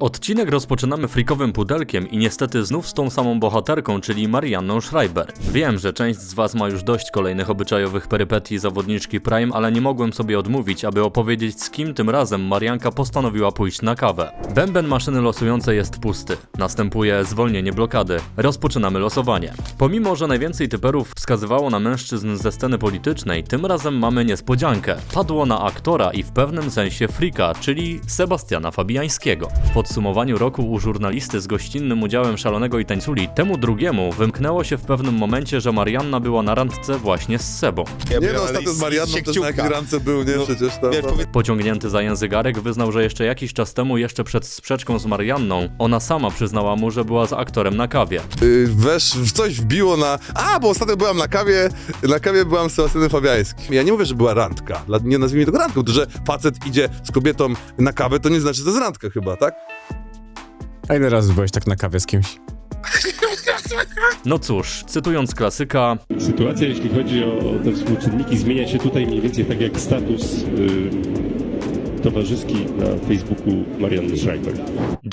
Odcinek rozpoczynamy frikowym pudelkiem i niestety znów z tą samą bohaterką, czyli Marianną Schreiber. Wiem, że część z was ma już dość kolejnych obyczajowych perypetii zawodniczki Prime, ale nie mogłem sobie odmówić, aby opowiedzieć z kim tym razem Marianka postanowiła pójść na kawę. Bęben maszyny losującej jest pusty. Następuje zwolnienie blokady. Rozpoczynamy losowanie. Pomimo, że najwięcej typerów wskazywało na mężczyzn ze sceny politycznej, tym razem mamy niespodziankę. Padło na aktora i w pewnym sensie frika, czyli Sebastiana Fabiańskiego. Podsumowaniu roku u żurnalisty z gościnnym udziałem szalonego i tańculi, temu drugiemu wymknęło się w pewnym momencie, że Marianna była na randce właśnie z Sebą. Ja Nie no, ostatnio z Marianną też na jakiejś randce był, nie? No, Przecież tam... Powie- Pociągnięty za językarek wyznał, że jeszcze jakiś czas temu, jeszcze przed sprzeczką z Marianną, ona sama przyznała mu, że była z aktorem na kawie. y, wesz, w coś wbiło na... A, bo ostatnio byłam na kawie, na kawie byłam z Sebastianem Fabiańskim. Ja nie mówię, że była randka. Nie nazwijmy tego randką, to że facet idzie z kobietą na kawę, to nie znaczy, że to jest randka chyba, tak? A ile razy byłeś tak na kawie z kimś? No cóż, cytując klasyka, Sytuacja, jeśli chodzi o te współczynniki, zmienia się tutaj mniej więcej tak jak status y, towarzyski na Facebooku Marianny Schreiber.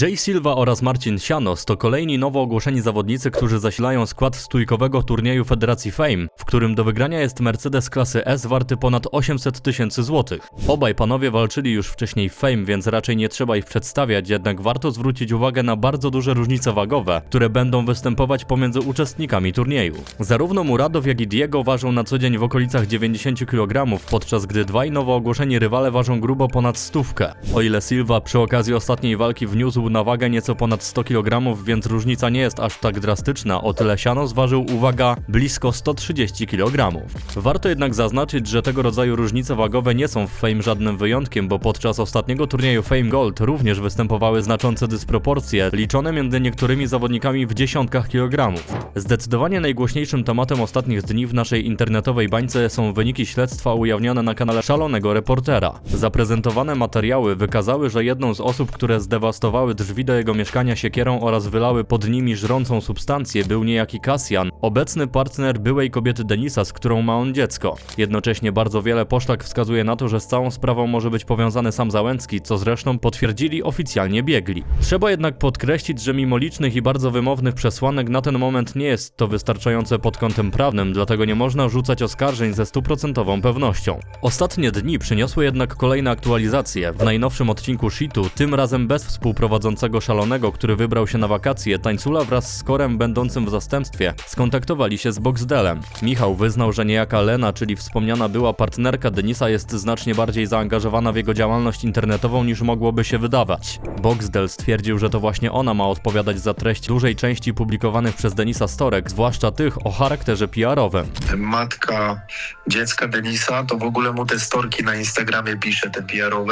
Jay Silva oraz Marcin Sianos to kolejni nowo ogłoszeni zawodnicy, którzy zasilają skład stójkowego turnieju Federacji Fame, w którym do wygrania jest Mercedes klasy S warty ponad 800 tysięcy złotych. Obaj panowie walczyli już wcześniej w Fame, więc raczej nie trzeba ich przedstawiać, jednak warto zwrócić uwagę na bardzo duże różnice wagowe, które będą występować pomiędzy uczestnikami turnieju. Zarówno Muradow, jak i Diego ważą na co dzień w okolicach 90 kg, podczas gdy dwaj nowo ogłoszeni rywale ważą grubo ponad stówkę. O ile Silva przy okazji ostatniej walki wniósł na wagę nieco ponad 100 kg, więc różnica nie jest aż tak drastyczna, o tyle Siano zważył, uwaga, blisko 130 kg. Warto jednak zaznaczyć, że tego rodzaju różnice wagowe nie są w Fame żadnym wyjątkiem, bo podczas ostatniego turnieju Fame Gold również występowały znaczące dysproporcje, liczone między niektórymi zawodnikami w dziesiątkach kilogramów. Zdecydowanie najgłośniejszym tematem ostatnich dni w naszej internetowej bańce są wyniki śledztwa ujawnione na kanale Szalonego Reportera. Zaprezentowane materiały wykazały, że jedną z osób, które zdewastowały drzwi do jego mieszkania siekierą oraz wylały pod nimi żrącą substancję był niejaki Kasjan, obecny partner byłej kobiety Denisa, z którą ma on dziecko. Jednocześnie bardzo wiele poszlak wskazuje na to, że z całą sprawą może być powiązany sam Załęcki, co zresztą potwierdzili oficjalnie biegli. Trzeba jednak podkreślić, że mimo licznych i bardzo wymownych przesłanek na ten moment nie jest to wystarczające pod kątem prawnym, dlatego nie można rzucać oskarżeń ze stuprocentową pewnością. Ostatnie dni przyniosły jednak kolejne aktualizacje. W najnowszym odcinku Shitu, tym razem bez współprowadzącego szalonego, który wybrał się na wakacje, Tańcula wraz z Korem będącym w zastępstwie skontaktowali się z Boxdelem. Michał wyznał, że niejaka Lena, czyli wspomniana była partnerka Denisa jest znacznie bardziej zaangażowana w jego działalność internetową niż mogłoby się wydawać. Boxdel stwierdził, że to właśnie ona ma odpowiadać za treść dużej części publikowanych przez Denisa storek, zwłaszcza tych o charakterze PR-owym. matka dziecka Denisa, to w ogóle mu te storki na Instagramie pisze, te PR-owe.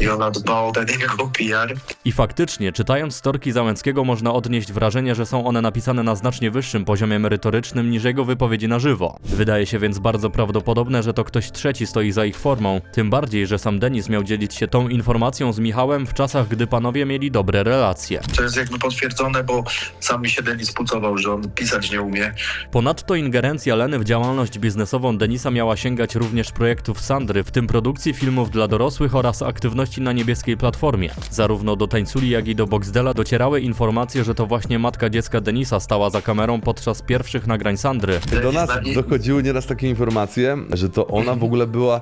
I ona dba o ten jego PR. I faktycznie, czytając storki Załęckiego można odnieść wrażenie, że są one napisane na znacznie wyższym poziomie merytorycznym niż jego wypowiedzi na żywo. Wydaje się więc bardzo prawdopodobne, że to ktoś trzeci stoi za ich formą, tym bardziej, że sam Denis miał dzielić się tą informacją z Michałem w czasach, gdy panowie mieli dobre relacje. To jest jakby potwierdzone, bo sam mi się Denis pucował, że on pisać nie umie. Ponadto ingerencja Leny w działalność biznesową Denisa miała sięgać również projektów Sandry, w tym produkcji filmów dla dorosłych oraz aktywności na niebieskiej platformie. Zarówno do Tańculi, jak i do Boxdela docierały informacje, że to właśnie matka dziecka Denisa stała za kamerą podczas pierwszych nagrań Sandry. Do nas dochodziły nieraz takie informacje, że to ona w ogóle była,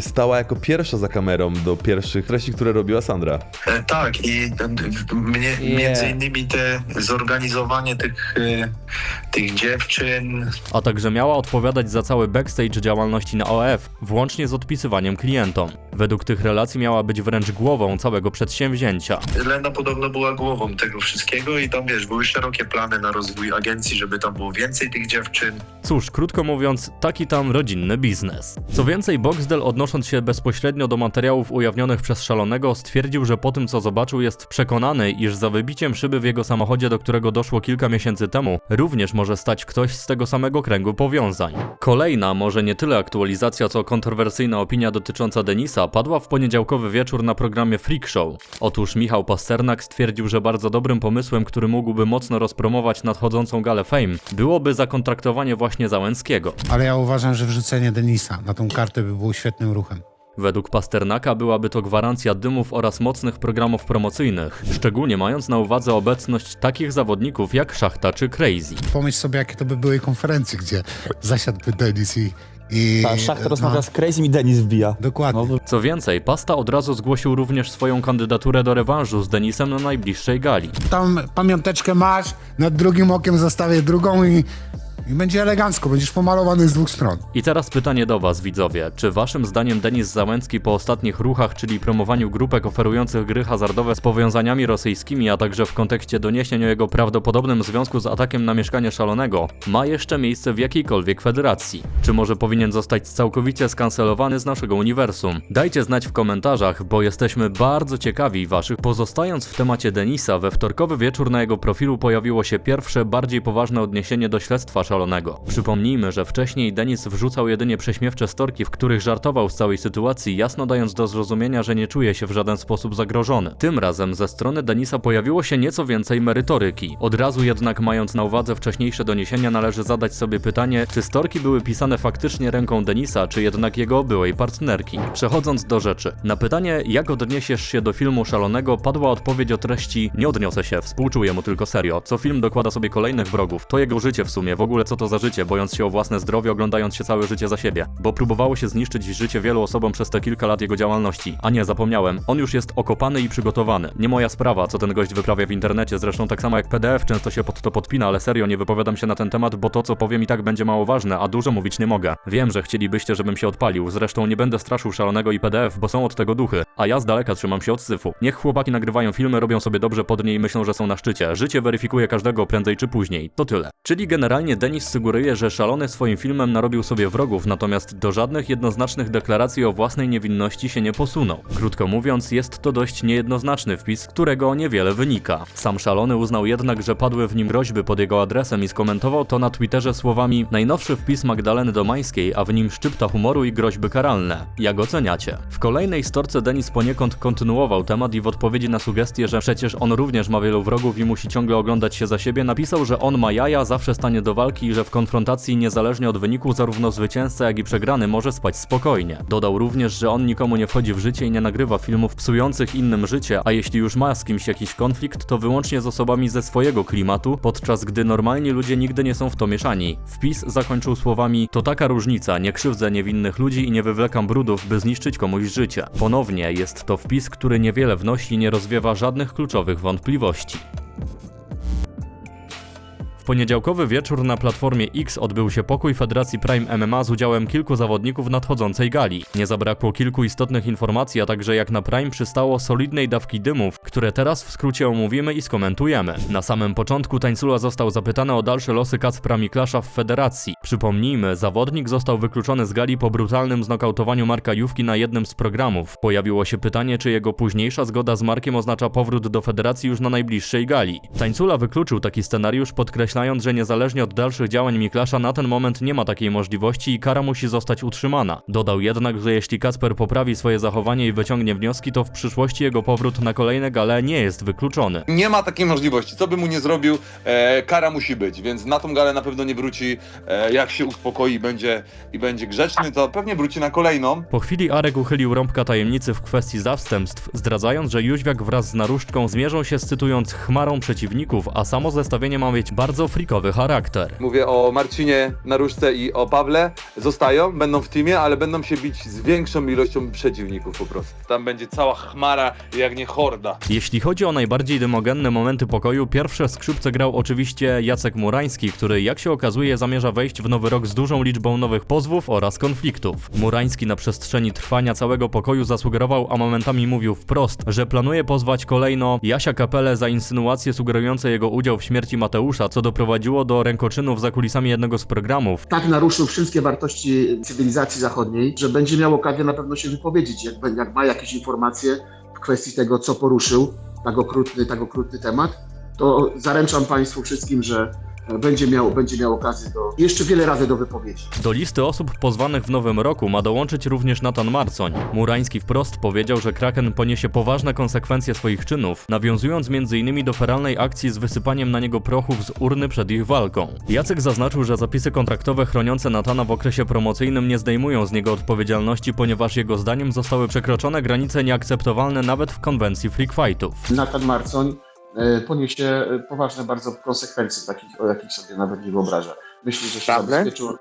stała jako pierwsza za kamerą do pierwszych treści, które robiła Sandra. E, Tak, i e, mnie, między innymi te zorganizowanie tych, e, tych dziewczyn, a także miała odpowiadać za cały backstage działalności na OF, włącznie z odpisywaniem klientom. Według tych relacji miała być wręcz głową całego przedsięwzięcia. Lena podobno była głową tego wszystkiego i tam wiesz, były szerokie plany na rozwój agencji, żeby tam było więcej tych dziewczyn. Cóż, krótko mówiąc, taki tam rodzinny biznes. Co więcej, Boxdel odnosząc się bezpośrednio do materiałów ujawnionych przez Szalonego, stwierdził, że po tym co zobaczył jest przekonany, iż za wybiciem szyby w jego samochodzie, do którego doszło kilka miesięcy temu, również może stać ktoś z tego samego kręgu powiązań. Kolejna, może nie tyle aktualizacja, co kontrowersyjna opinia dotycząca Denisa, padła w poniedziałkowy wieczór na programie Freak Show. Otóż Michał Pasternak stwierdził, że bardzo dobrym pomysłem, który mógłby mocno rozpromować nadchodzącą galę Fame, byłoby zakontraktowanie właśnie Załęckiego. Ale ja uważam, że wrzucenie Denisa na tą kartę by było świetnym ruchem. Według Pasternaka byłaby to gwarancja dymów oraz mocnych programów promocyjnych, szczególnie mając na uwadze obecność takich zawodników jak Szachta czy Crazy. Pomyśl sobie, jakie to by były konferencje, gdzie zasiadłby Denis i... i Ta szachta no, rozmawia z Crazy i Denis wbija. Dokładnie. No, Co więcej, Pasta od razu zgłosił również swoją kandydaturę do rewanżu z Denisem na najbliższej gali. Tam pamiąteczkę masz, nad drugim okiem zostawię drugą i, i będzie elegancko, będziesz pomalowany z dwóch stron. I teraz pytanie do Was, widzowie. Czy Waszym zdaniem Denis Załęcki po ostatnich ruchach, czyli promowaniu grupek oferujących gry hazardowe z powiązaniami rosyjskimi, a także w kontekście doniesień o jego prawdopodobnym związku z atakiem na mieszkanie szalonego, ma jeszcze miejsce w jakiejkolwiek federacji? Czy może powinien zostać całkowicie skancelowany z naszego uniwersum? Dajcie znać w komentarzach, bo jesteśmy bardzo ciekawi Waszych. Pozostając w temacie Denisa, we wtorkowy wieczór na jego profilu pojawiło się pierwsze, bardziej poważne odniesienie do śledztwa szalonego. Przypomnijmy, że wcześniej Denis wrzucał jedynie prześmiewcze storki, w których żartował z całej sytuacji, jasno dając do zrozumienia, że nie czuje się w żaden sposób zagrożony. Tym razem ze strony Denisa pojawiło się nieco więcej merytoryki. Od razu jednak mając na uwadze wcześniejsze doniesienia należy zadać sobie pytanie, czy storki były pisane faktycznie ręką Denisa, czy jednak jego byłej partnerki. Przechodząc do rzeczy. Na pytanie, jak odniesiesz się do filmu Szalonego, padła odpowiedź o treści nie odniosę się, współczuję mu tylko serio. Co film dokłada sobie kolejnych wrogów. To jego życie w sumie, w ogóle co to za życie, bojąc się o własne zdrowie, oglądając się całe życie za siebie. Bo próbowało się zniszczyć życie wielu osobom przez te kilka lat jego działalności. A nie, zapomniałem, on już jest okopany i przygotowany. Nie moja sprawa, co ten gość wyprawia w internecie, zresztą tak samo jak PDF często się pod to podpina, ale serio nie wypowiadam się na ten temat, bo to co powiem i tak będzie mało ważne, a dużo mówić nie mogę. Wiem, że chcielibyście, żebym się odpalił, zresztą nie będę straszył szalonego i PDF, bo są od tego duchy, a ja z daleka trzymam się od syfu. Niech chłopaki nagrywają filmy, robią sobie dobrze pod nie i myślą, że są na szczycie. Życie weryfikuje każdego prędzej czy później. To tyle. Czyli generalnie Denis sugeruje, że szalony swoim filmem narobił sobie wrogów, natomiast do żadnych jednoznacznych deklaracji o własnej niewinności się nie posunął. Krótko mówiąc, jest to dość niejednoznaczny wpis, którego niewiele wynika. Sam szalony uznał jednak, że padły w nim groźby pod jego adresem i skomentował to na Twitterze słowami najnowszy wpis Magdaleny Domańskiej, a w nim szczypta humoru i groźby karalne. Jak oceniacie? W kolejnej storce Denis poniekąd kontynuował temat i w odpowiedzi na sugestię, że przecież on również ma wielu wrogów i musi ciągle oglądać się za siebie, napisał, że on ma jaja, zawsze stanie do walki i że w konfrontacji niezależnie od wyniku zarówno zwycięzca jak i przegrany może spać spokojnie. Dodał również, że on nikomu nie wchodzi w życie i nie nagrywa filmów psujących innym życie, a jeśli już ma z kimś jakiś konflikt, to wyłącznie z osobami ze swojego klimatu, podczas gdy normalni ludzie nigdy nie są w to mieszani. Wpis zakończył słowami: To taka różnica, nie krzywdzę niewinnych ludzi i nie wywlekam brudów, by zniszczyć komuś życie. Ponownie jest to wpis, który niewiele wnosi i nie rozwiewa żadnych kluczowych wątpliwości. Poniedziałkowy wieczór na platformie X odbył się pokój Federacji Prime MMA z udziałem kilku zawodników nadchodzącej gali. Nie zabrakło kilku istotnych informacji, a także jak na Prime przystało solidnej dawki dymów, które teraz w skrócie omówimy i skomentujemy. Na samym początku Tańcula został zapytany o dalsze losy Kacpra Miklasza w Federacji. Przypomnijmy, zawodnik został wykluczony z gali po brutalnym znokautowaniu Marka Jówki na jednym z programów. Pojawiło się pytanie, czy jego późniejsza zgoda z Markiem oznacza powrót do Federacji już na najbliższej gali. Tańcula wykluczył taki scenariusz, podkreślając, że niezależnie od dalszych działań Miklasza na ten moment nie ma takiej możliwości i kara musi zostać utrzymana. Dodał jednak, że jeśli Kacper poprawi swoje zachowanie i wyciągnie wnioski, to w przyszłości jego powrót na kolejne gale nie jest wykluczony. Nie ma takiej możliwości. Co by mu nie zrobił, e, kara musi być, więc na tą galę na pewno nie wróci. E, jak się uspokoi i będzie, i będzie grzeczny, to pewnie wróci na kolejną. Po chwili Arek uchylił rąbka tajemnicy w kwestii zastępstw, zdradzając, że Jóźwiak wraz z Naruszczką zmierzą się z cytując chmarą przeciwników, a samo zestawienie ma mieć bardzo frikowy charakter. Mówię o Marcinie, Naruszce i o Pawle. Zostają, będą w teamie, ale będą się bić z większą ilością przeciwników po prostu. Tam będzie cała chmara, jak nie horda. Jeśli chodzi o najbardziej dymogenne momenty pokoju, pierwsze skrzypce grał oczywiście Jacek Murański, który jak się okazuje zamierza wejść w nowy rok z dużą liczbą nowych pozwów oraz konfliktów. Murański na przestrzeni trwania całego pokoju zasugerował, a momentami mówił wprost, że planuje pozwać kolejno Jasia Kapelę za insynuacje sugerujące jego udział w śmierci Mateusza, co doprowadziło do rękoczynów za kulisami jednego z programów. tak naruszył wszystkie wartości cywilizacji zachodniej, że będzie miał okazję na pewno się wypowiedzieć, jak, jak ma jakieś informacje w kwestii tego, co poruszył, tak okrutny, tak okrutny temat, to zaręczam Państwu wszystkim, że będzie miał, będzie miał okazję do, jeszcze wiele razy do wypowiedzi. Do listy osób pozwanych w nowym roku ma dołączyć również Natan Marcoń. Murański wprost powiedział, że Kraken poniesie poważne konsekwencje swoich czynów, nawiązując m.in. do feralnej akcji z wysypaniem na niego prochów z urny przed ich walką. Jacek zaznaczył, że zapisy kontraktowe chroniące Natana w okresie promocyjnym nie zdejmują z niego odpowiedzialności, ponieważ jego zdaniem zostały przekroczone granice nieakceptowalne nawet w konwencji freak fightów. Natan Marcoń poniesie e, poważne bardzo konsekwencje, takich, o jakich sobie nawet nie wyobraża. Myślę, że się Prawda? zabezpieczył.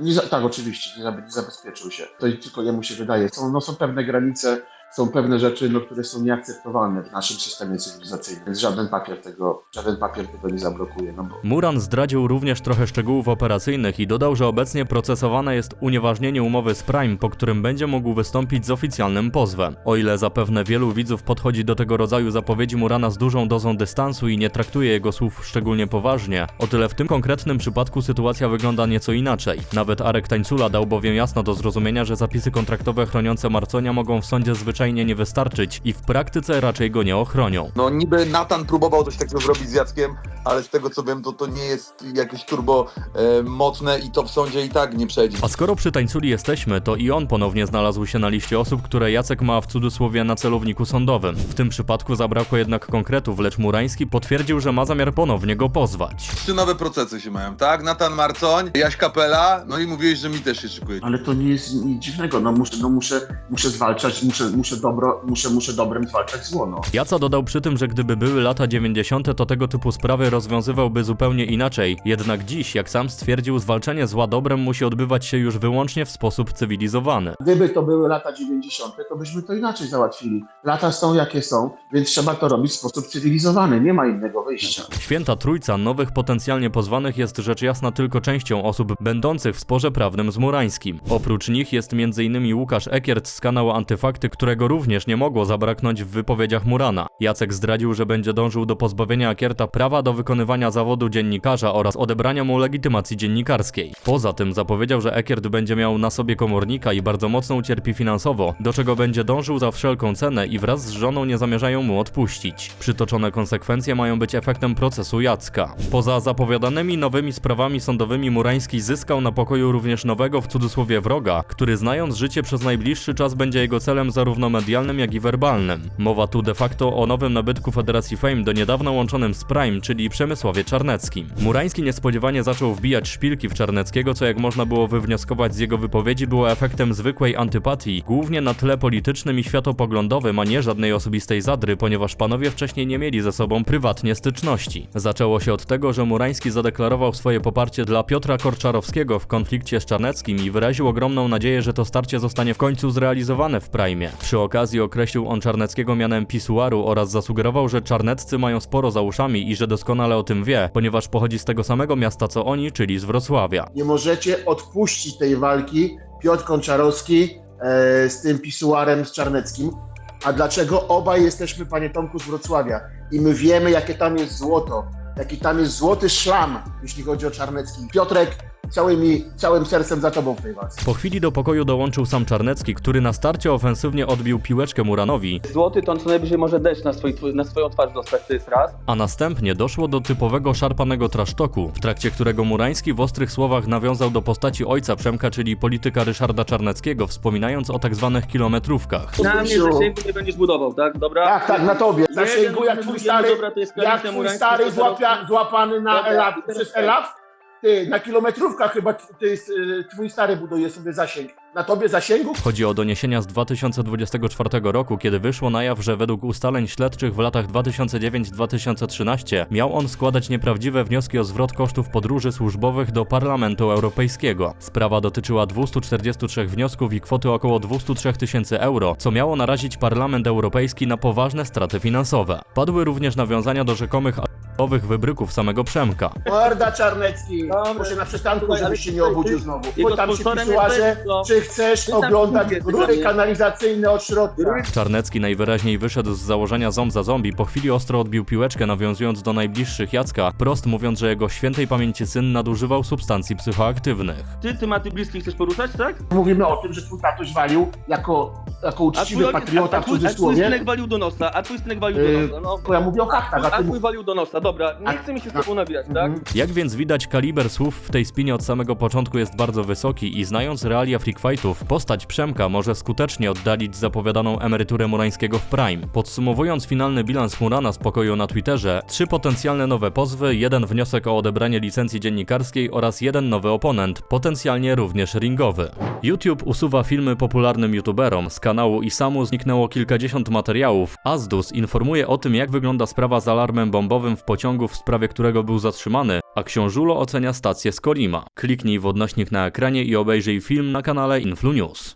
Nie, tak, oczywiście, nie, nie zabezpieczył się. To i tylko jemu się wydaje. Są, no, są pewne granice, są pewne rzeczy, no, które są nieakceptowalne w naszym systemie cywilizacyjnym. Więc żaden papier tego, żaden papier tego nie zablokuje. No bo Muran zdradził również trochę szczegółów operacyjnych i dodał, że obecnie procesowane jest unieważnienie umowy z Prime, po którym będzie mógł wystąpić z oficjalnym pozwem. O ile zapewne wielu widzów podchodzi do tego rodzaju zapowiedzi Murana z dużą dozą dystansu i nie traktuje jego słów szczególnie poważnie, o tyle w tym konkretnym przypadku sytuacja wygląda nieco inaczej. Nawet Arek Tańcula dał bowiem jasno do zrozumienia, że zapisy kontraktowe chroniące Marconia mogą w sądzie zwyczajnie nie wystarczyć i w praktyce raczej go nie ochronią. No niby Nathan próbował coś takiego zrobić z Jackiem, ale z tego co wiem, to to nie jest jakieś turbo e, mocne i to w sądzie i tak nie przejdzie. A skoro przy tańculi jesteśmy, to i on ponownie znalazł się na liście osób, które Jacek ma w cudzysłowie na celowniku sądowym. W tym przypadku zabrakło jednak konkretów, lecz Murański potwierdził, że ma zamiar ponownie go pozwać. Trzy nowe procesy się mają, tak? Nathan Marcoń, Jaś Kapela, no i mówiłeś, że mi też się szykuje. Ale to nie jest nic dziwnego. No muszę, no muszę, muszę zwalczać, muszę, muszę, dobro, muszę, muszę dobrem zwalczać zło. No. Jaca dodał przy tym, że gdyby były lata 90., to tego typu sprawy rozwiązywałby zupełnie inaczej. Jednak dziś, jak sam stwierdził, zwalczanie zła dobrem musi odbywać się już wyłącznie w sposób cywilizowany. Gdyby to były lata 90., to byśmy to inaczej załatwili. Lata są jakie są, więc trzeba to robić w sposób cywilizowany. Nie ma innego wyjścia. Święta Trójca nowych potencjalnie pozwanych jest rzecz jasna tylko częścią osób będących w sporze prawnym z Murańskim. Oprócz nich jest m.in. Łukasz Ekiert z kanału Antyfakty, którego również nie mogło zabraknąć w wypowiedziach Murana. Jacek zdradził, że będzie dążył do pozbawienia Ekierta prawa do wykonywania zawodu dziennikarza oraz odebrania mu legitymacji dziennikarskiej. Poza tym zapowiedział, że Ekiert będzie miał na sobie komornika i bardzo mocno ucierpi finansowo, do czego będzie dążył za wszelką cenę i wraz z żoną nie zamierzają mu odpuścić. Przytoczone konsekwencje mają być efektem procesu Jacka. Poza zapowiadanymi nowymi sprawami sądowymi Murański zyskał na pokoju również nowego w cudzysłowie wroga, który znając życie przez najbliższy czas będzie jego celem zarówno medialnym, jak i werbalnym. Mowa tu de facto o nowym nabytku Federacji Fame do niedawna łączonym z Prime, czyli Przemysławie Czarneckim. Murański niespodziewanie zaczął wbijać szpilki w Czarneckiego, co jak można było wywnioskować z jego wypowiedzi było efektem zwykłej antypatii, głównie na tle politycznym i światopoglądowym, a nie żadnej osobistej zadry, ponieważ panowie wcześniej nie mieli ze sobą prywatnie styczności. Zaczęło się od tego, że Murański zadeklarował swoje poparcie dla Piotra Korczarowskiego w konflikcie z Czarneckim i wyraził ogromną nadzieję, że to starcie zostanie w końcu zrealizowane w Prime. Przy okazji określił on Czarneckiego mianem pisuaru oraz zasugerował, że Czarneccy mają sporo za uszami i że doskonale o tym wie, ponieważ pochodzi z tego samego miasta co oni, czyli z Wrocławia. Nie możecie odpuścić tej walki Piotr Konczarowski e, z tym pisuarem z Czarneckim. A dlaczego? Obaj jesteśmy, panie Tomku, z Wrocławia i my wiemy, jakie tam jest złoto, jaki tam jest złoty szlam, jeśli chodzi o Czarnecki. Piotrek, całymi, całym sercem za tobą w tej walce. Po chwili do pokoju dołączył sam Czarnecki, który na starcie ofensywnie odbił piłeczkę Muranowi, Złoty to on co najwyżej może deszcz na, swój, na swoją twarz dostać, to jest raz. a następnie doszło do typowego szarpanego trasztoku, w trakcie którego Murański w ostrych słowach nawiązał do postaci ojca Przemka, czyli polityka Ryszarda Czarneckiego, wspominając o tak zwanych kilometrówkach. Na mnie zasięgu nie będziesz budował, tak? Dobra? Tak, tak, na tobie. Jeden, Zasięgu jak drugi, twój jeden, stary, dobra, to jest jak Kalistia twój Murański, stary to złapia, złapany na Dobra, i teraz przez tak. Ty, na kilometrówkach chyba ty, twój stary buduje sobie zasięg. Na tobie zasięgu? Chodzi o doniesienia z 2024 roku, kiedy wyszło na jaw, że według ustaleń śledczych w latach 2009-2013 miał on składać nieprawdziwe wnioski o zwrot kosztów podróży służbowych do Parlamentu Europejskiego. Sprawa dotyczyła 243 wniosków i kwoty około 203 tysięcy euro, co miało narazić Parlament Europejski na poważne straty finansowe. Padły również nawiązania do rzekomych owych wybryków samego Przemka. Morda Czarnecki. Dobra. Proszę na przystanku, żebyś się nie obudził znowu. jego Pytam się sponsorem pisuarze, jest czy chcesz tam oglądać rury kanalizacyjne od środka. Czarnecki najwyraźniej wyszedł z założenia ząb za zombie, po chwili ostro odbił piłeczkę, nawiązując do najbliższych Jacka, prost mówiąc, że jego świętej pamięci syn nadużywał substancji psychoaktywnych. Ty tematy bliskie chcesz poruszać, tak? Mówimy o tym, że twój tatuś walił jako, jako uczciwy twój ojciec- patriota a, w twój, a twój cudzysłowie. synek walił do nosa, a twój synek walił Yy, do nosa, no. Bo ja mówię o faktach, a A ty twój walił do nosa, dobra, nie chce mi się z tobą nabijać, tak? Mhm. Jak więc widać, kaliber słów w tej spinie od samego początku jest bardzo wysoki i znając realia freak fightów, postać Przemka może skutecznie oddalić zapowiadaną emeryturę Murańskiego w Prime. Podsumowując finalny bilans Murana z pokoju na Twitterze, trzy potencjalne nowe pozwy, jeden wniosek o odebranie licencji dziennikarskiej oraz jeden nowy oponent, potencjalnie również ringowy. YouTube usuwa filmy popularnym youtuberom, z kanału Isamu zniknęło kilkadziesiąt materiałów, Azdus informuje o tym jak wygląda sprawa z alarmem bombowym w pociągu, w sprawie którego był zatrzymany, a Książulo ocenia stację z Kolima. Kliknij w odnośnik na ekranie i obejrzyj film na kanale Influ News.